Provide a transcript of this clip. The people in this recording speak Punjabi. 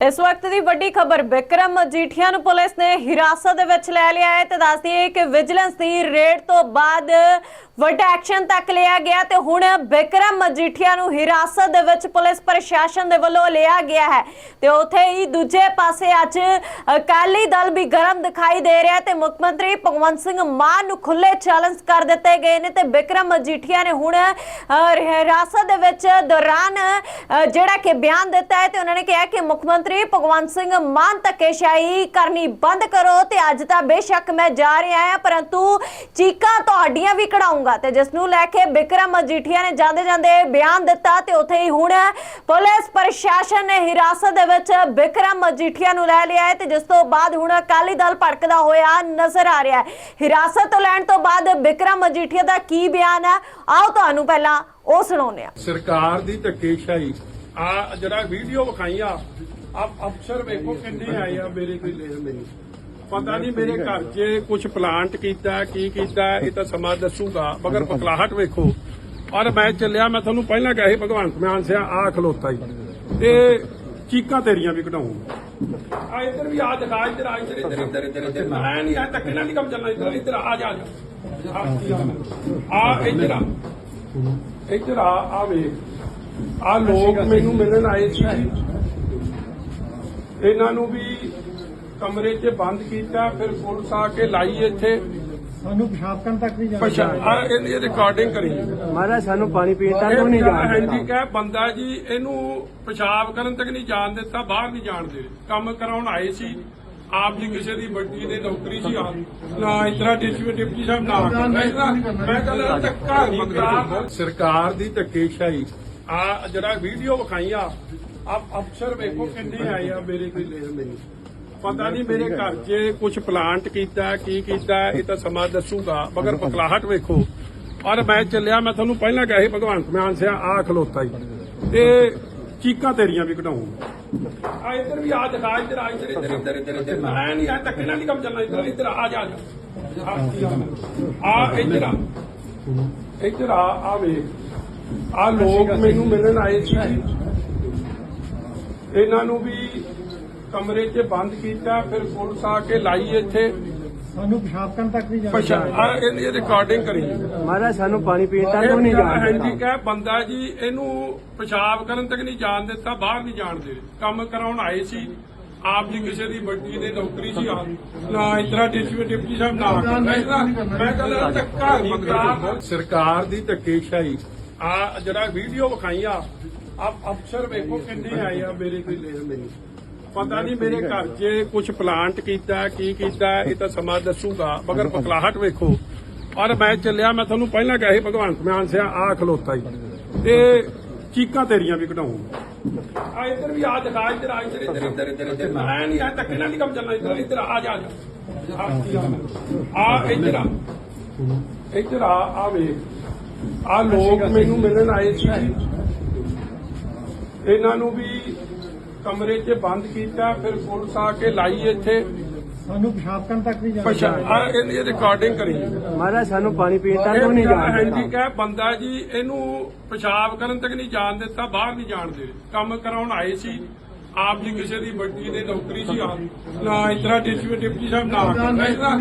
ਇਸ ਵਕਤ ਦੀ ਵੱਡੀ ਖਬਰ, ਵਿਕਰਮ ਮਜੀਠੀਆ ਨੂੰ ਪੁਲਿਸ ਨੇ ਹਿਰਾਸਤ ਦੇ ਵਿੱਚ ਲੈ ਲਿਆ ਹੈ ਤੇ ਦੱਸਦੀ ਹੈ ਕਿ ਵਿਜੀਲੈਂਸ ਦੀ ਰੇਡ ਤੋਂ ਬਾਅਦ ਵੱਡਾ ਐਕਸ਼ਨ ਤੱਕ ਲਿਆ ਗਿਆ ਤੇ ਹੁਣ ਬਿਕਰਮ ਮਜੀਠੀਆ ਨੂੰ ਹਿਰਾਸਤ ਦੇ ਵਿੱਚ ਪੁਲਿਸ ਪ੍ਰਸ਼ਾਸਨ ਦੇ ਵੱਲੋਂ ਲਿਆ ਗਿਆ ਹੈ। ਤੇ ਉੱਥੇ ਹੀ ਦੂਜੇ ਪਾਸੇ ਅੱਜ ਅਕਾਲੀ ਦਲ ਵੀ ਗਰਮ ਦਿਖਾਈ ਦੇ ਰਿਹਾ ਹੈ ਤੇ ਮੁੱਖ ਮੰਤਰੀ ਭਗਵੰਤ ਸਿੰਘ ਮਾਨ ਨੂੰ ਖੁੱਲੇ ਚੈਲੰਜ ਕਰ ਦਿੱਤੇ ਗਏ ਨੇ ਤੇ ਬਿਕਰਮ ਮਜੀਠੀਆ ਨੇ ਹੁਣ ਹਿਰਾਸਤ ਦੇ ਵਿੱਚ ਦੌਰਾਨ ਜਿਹੜਾ ਕਿ ਬਿਆਨ ਦਿੱਤਾ ਹੈ ਤੇ ਉਹਨਾਂ ਨੇ ਕਿਹਾ ਕਿ ਮੁੱਖ ਮੰਤਰੀ ਭਗਵੰਤ ਸਿੰਘ ਮਾਨ ਧੱਕੇਸ਼ਾਹੀ ਕਰਨੀ ਬੰਦ ਕਰੋ ਤੇ ਅੱਜ ਤਾਂ ਬੇਸ਼ੱਕ ਮੈਂ ਜਾ ਰਿਹਾ ਹਾਂ, ਪਰੰਤੂ ਚੀਕਾਂ ਤੁਹਾਡੀਆਂ ਵੀ ਕਢਾਊਂਗਾ ਤੇ ਜਿਸ ਨੂੰ ਲੈ ਕੇ ਵਿਕਰਮ ਮਜੀਠੀਆ ਨੇ ਜਾਂਦੇ ਜਾਂਦੇ ਬਿਆਨ ਦਿੱਤਾ ਤੇ ਉੱਥੇ ਹੀ ਹੁਣ ਪੁਲਿਸ ਪ੍ਰਸ਼ਾਸਨ ਨੇ ਹਿਰਾਸਤ ਦੇ ਵਿੱਚ ਵਿਕਰਮ ਮਜੀਠੀਆ ਨੂੰ ਲੈ ਲਿਆ ਹੈ ਤੇ ਜਿਸ ਤੋਂ ਬਾਅਦ ਹੁਣ ਅਕਾਲੀ ਦਲ ਭੜਕਦਾ ਹੋਇਆ ਨਜ਼ਰ ਆ ਰਿਹਾ ਹੈ। ਹਿਰਾਸਤ ਤੋਂ ਲੈਣ ਤੋਂ ਬਾਅਦ ਵਿਕਰਮ ਮਜੀਠੀਆ ਦਾ ਕੀ ਬਿਆਨ ਹੈ? ਆਓ ਤੁਹਾਨੂੰ ਪਹਿਲਾਂ ਉਹ ਸੁਣਾਉਂਦੇ ਆ ਸਰਕਾਰ ਦੀ ਧੱਕੇਸ਼ਾਹੀ। ਆ ਜਿਹੜਾ ਵੀਡੀਓ ਵਿਖਾਈ ਆ ਅਫਸਰ ਵੇਖੋ ਕਿੰਨੇ ਆਏ ਆ ਮੇਰੇ ਕੋਈ ਲੈ ਮੈਨੂੰ ਪਤਾ ਨਹੀਂ ਮੇਰੇ ਘਰ 'ਚ ਕੁਝ ਪਲਾਂਟ ਕੀਤਾ ਕੀ ਕੀਤਾ ਇਹ ਤਾਂ ਸਮਾਂ ਦੱਸੂਗਾ ਮਗਰ ਪਕਲਾਹਟ ਵੇਖੋ। ਔਰ ਮੈਂ ਚੱਲਿਆ ਮੈਂ ਤੁਹਾਨੂੰ ਪਹਿਲਾਂ ਕਿਹਾ ਸੀ ਭਗਵੰਤ ਮਾਨ ਸਿਆ ਆ ਖਲੋਤਾ ਹੀ ਤੇ ਚੀਕਾਂ ਤੇਰੀਆਂ ਵੀ ਕਢਾਉਂਗਾ ਆ ਇੱਧਰ ਵੀ ਆ ਦਿਖਾ ਇੱਧਰ ਆ ਇੱਧਰ ਇੱਧਰ। ਇੱਧਰ ਇੱਧਰ ਇੱਧਰ ਮੈਂ ਨਹੀਂ ਆ ਧੱਕੇ ਨਾਲ ਨਹੀਂ ਕੰਮ ਚੱਲਣਾ ਇੱਧਰ ਇੱਧਰ ਆ ਜਾ ਆ ਜਾ। ਆ ਇੱਧਰ ਆ। ਇੱਧਰ ਆ ਆ ਵੇਖ। ਆ ਲੋਕ ਮੈਨੂੰ ਮਿਲਣ ਆਏ ਸੀ। ਇਹਨਾਂ ਨੂੰ ਵੀ ਕਮਰੇ 'ਚ ਬੰਦ ਕੀਤਾ ਫਿਰ ਪੁਲਿਸ ਆ ਕੇ ਲਾਈ ਇੱਥੇ। ਸਾਨੂੰ ਪਿਸ਼ਾਬ ਕਰਨ ਤੱਕ ਨਹੀਂ ਜਾਣਾ ਆ ਇਹਦੀ ਰਿਕਾਰਡਿੰਗ ਕਰੀ। ਮਹਾਰਾਜ ਸਾਨੂੰ ਪਾਣੀ ਪੀਣ ਤੱਕ ਵੀ ਨਹੀਂ ਜਾਣ ਹਾਂਜੀ ਕਹੇ ਬੰਦਾ ਜੀ ਇਹਨੂੰ ਪਿਸ਼ਾਬ ਕਰਨ ਤੱਕ ਨਹੀਂ ਜਾਣ ਦਿੱਤਾ ਬਾਹਰ ਨਹੀਂ ਜਾਣ ਦੇ। ਕੰਮ ਕਰਾਉਣ ਆਏ ਸੀ। ਆਪ ਜੀ ਕਿਸੇ ਦੀ ਵੱਡੀ ਦੇ ਨੌਕਰੀ ਸੀ ਨਾ ਇਤਰਾ ਡਿਪਟੀ ਡਿਪਟੀ ਸਾਹਿਬ ਨਾ ਮੈਂ ਕਹਿੰਦਾ ਧੱਕਾ ਨਹੀਂ ਕਰਾ ਸਰਕਾਰ ਦੀ ਧੱਕੇਸ਼ਾਹੀ। ਆ ਜਿਹੜਾ ਵੀਡੀਓ ਵਿਖਾਈ ਆ ਆ ਅਫਸਰ ਵੇਖੋ ਕਿੰਨੇ ਆਏ ਆ ਮੇਰੇ ਕੋਈ ਲੈ ਮੈਨੂੰ ਪਤਾ ਨਹੀਂ ਮੇਰੇ ਘਰ 'ਚ ਕੁਝ ਪਲਾਂਟ ਕੀਤਾ, ਕੀ ਕੀਤਾ, ਇਹ ਤਾਂ ਸਮਾਂ ਦੱਸੂਗਾ, ਮਗਰ ਪਕਲਾਹਟ ਵੇਖੋ। ਔਰ ਮੈਂ ਚੱਲਿਆ, ਮੈਂ ਤੁਹਾਨੂੰ ਪਹਿਲਾਂ ਕਿਹਾ ਸੀ, ਭਗਵੰਤ ਮਾਨ ਸਿਆ ਆ ਖਲੋਤਾ ਹੀ ਤੇ ਚੀਕਾਂ ਤੇਰੀਆਂ ਵੀ ਕਢਾਉਂਗਾ ਆ ਇੱਧਰ ਵੀ ਆ ਦਿਖਾ, ਇੱਧਰ ਆ, ਇੱਧਰ ਇੱਧਰ ਇੱਧਰ ਇੱਧਰ ਇੱਧਰ। ਮੈਂ ਨਹੀਂ ਆ ਧੱਕੇ ਨਾਲ ਨਹੀਂ ਕੰਮ ਚੱਲਣਾ, ਇੱਧਰ ਇੱਧਰ ਆ ਜਾ, ਆ ਇੱਧਰ ਆ। ਇੱਧਰ ਆ ਆ ਵੇਖ। ਆ ਲੋਕ ਮੈਨੂੰ ਮਿਲਣ ਆਏ ਸੀ ਇਹਨਾਂ ਨੂੰ ਵੀ ਕਮਰੇ 'ਚ ਬੰਦ ਕੀਤਾ ਫਿਰ ਪੁਲਿਸ ਆ ਕੇ ਲਾਈ ਇੱਥੇ। ਸਾਨੂੰ ਪਿਸ਼ਾਬ ਕਰਨ ਤੱਕ ਨਹੀਂ ਜਾਣਾ ਆ ਇਹਦੀ ਰਿਕਾਰਡਿੰਗ ਕਰੀ। ਮਹਾਰਾਜ ਸਾਨੂੰ ਪਾਣੀ ਪੀਣ ਤੱਕ ਵੀ ਨਹੀਂ ਜਾਣ ਹਾਂਜੀ ਕਹੇ ਬੰਦਾ ਜੀ ਇਹਨੂੰ ਪਿਸ਼ਾਬ ਕਰਨ ਤੱਕ ਨਹੀਂ ਜਾਣ ਦਿੱਤਾ ਬਾਹਰ ਨਹੀਂ ਜਾਣ ਦੇ ਕੰਮ ਕਰਾਉਣ ਆਏ ਸੀ। ਆਪ ਜੀ ਕਿਸੇ ਦੀ ਵੱਡੀ ਦੇ ਨੌਕਰੀ ਸੀ ਆ। ਨਾ ਇਤਰਾ ਡਿਪਟੀ ਡਿਪਟੀ ਸਾਹਿਬ ਨਾ ਕਰਨਾ। ਮੈਂ ਕਹਿੰਦਾ ਧੱਕਾ ਨਹੀਂ ਕਰਾ ਸਰਕਾਰ ਦੀ ਧੱਕੇਸ਼ਾਹੀ। ਆ ਜਿਹੜਾ ਵੀਡੀਓ ਵਿਖਾਈ ਆ ਆ ਅਫਸਰ ਵੇਖੋ ਕਿੰਨੇ ਆਏ ਆ ਮੇਰੇ ਕੋਈ ਲੈ ਮੈਨੂੰ ਪਤਾ ਨਹੀਂ ਮੇਰੇ ਘਰ 'ਚ ਕੁਝ ਪਲਾਂਟ ਕੀਤਾ ਕੀ ਕੀਤਾ ਇਹ ਤਾਂ ਸਮਾਂ ਦੱਸੂਗਾ ਮਗਰ ਪਕਲਾਹਟ ਵੇਖੋ। ਔਰ ਮੈਂ ਚੱਲਿਆ ਮੈਂ ਤੁਹਾਨੂੰ ਪਹਿਲਾਂ ਕਿਹਾ ਸੀ ਭਗਵੰਤ ਮਾਨ ਸਿਆ ਆ ਖਲੋਤਾ ਹੀ ਤੇ ਚੀਕਾਂ ਤੇਰੀਆਂ ਵੀ ਕਢਾਉਂਗਾ ਆ ਇੱਧਰ ਵੀ ਆ ਦਿਖਾ ਇੱਧਰ ਆ ਇੱਧਰ ਇੱਧਰ। ਇੱਧਰ ਇੱਧਰ ਇੱਧਰ। ਮੈਂ ਨਹੀਂ ਆ ਧੱਕੇ ਨਾਲ ਨਹੀਂ ਕੰਮ ਚੱਲਣਾ ਇੱਧਰ ਇੱਧਰ ਆ ਜਾ ਆ ਜਾ। ਆ ਇੱਧਰ ਆ। ਇੱਧਰ ਆ ਆ ਵੇਖ। ਆ ਲੋਕ ਮੈਨੂੰ ਮਿਲਣ ਆਏ ਸੀ। ਇਹਨਾਂ ਨੂੰ ਵੀ ਕਮਰੇ 'ਚ ਬੰਦ ਕੀਤਾ ਫਿਰ ਪੁਲਿਸ ਆ ਕੇ ਲਾਈ ਇੱਥੇ। ਸਾਨੂੰ ਪਿਸ਼ਾਬ ਕਰਨ ਤੱਕ ਨਹੀਂ ਪਛਾ ਜਾਣਾ ਆ ਇਹਦੀ ਰਿਕਾਰਡਿੰਗ ਕਰੀ। ਮਹਾਰਾਜ ਸਾਨੂੰ ਪਾਣੀ ਪੀਣ ਤੱਕ ਵੀ ਨਹੀਂ ਜਾਣ ਹਾਂਜੀ ਕਹੇ ਬੰਦਾ ਜੀ ਇਹਨੂੰ ਪਿਸ਼ਾਬ ਕਰਨ ਤੱਕ ਨਹੀਂ ਜਾਣ ਦਿੱਤਾ ਬਾਹਰ ਨਹੀਂ ਜਾਣ ਦੇ ਕੰਮ ਕਰਾਉਣ ਆਏ ਸੀ। ਆਪ ਜੀ ਕਿਸੇ ਦੀ ਵੱਡੀ ਦੇ ਨੌਕਰੀ ਸੀ ਆ ਨਾ ਇਤਰਾ ਡਿਪਟੀ ਸਾਹਿਬ ਨਾ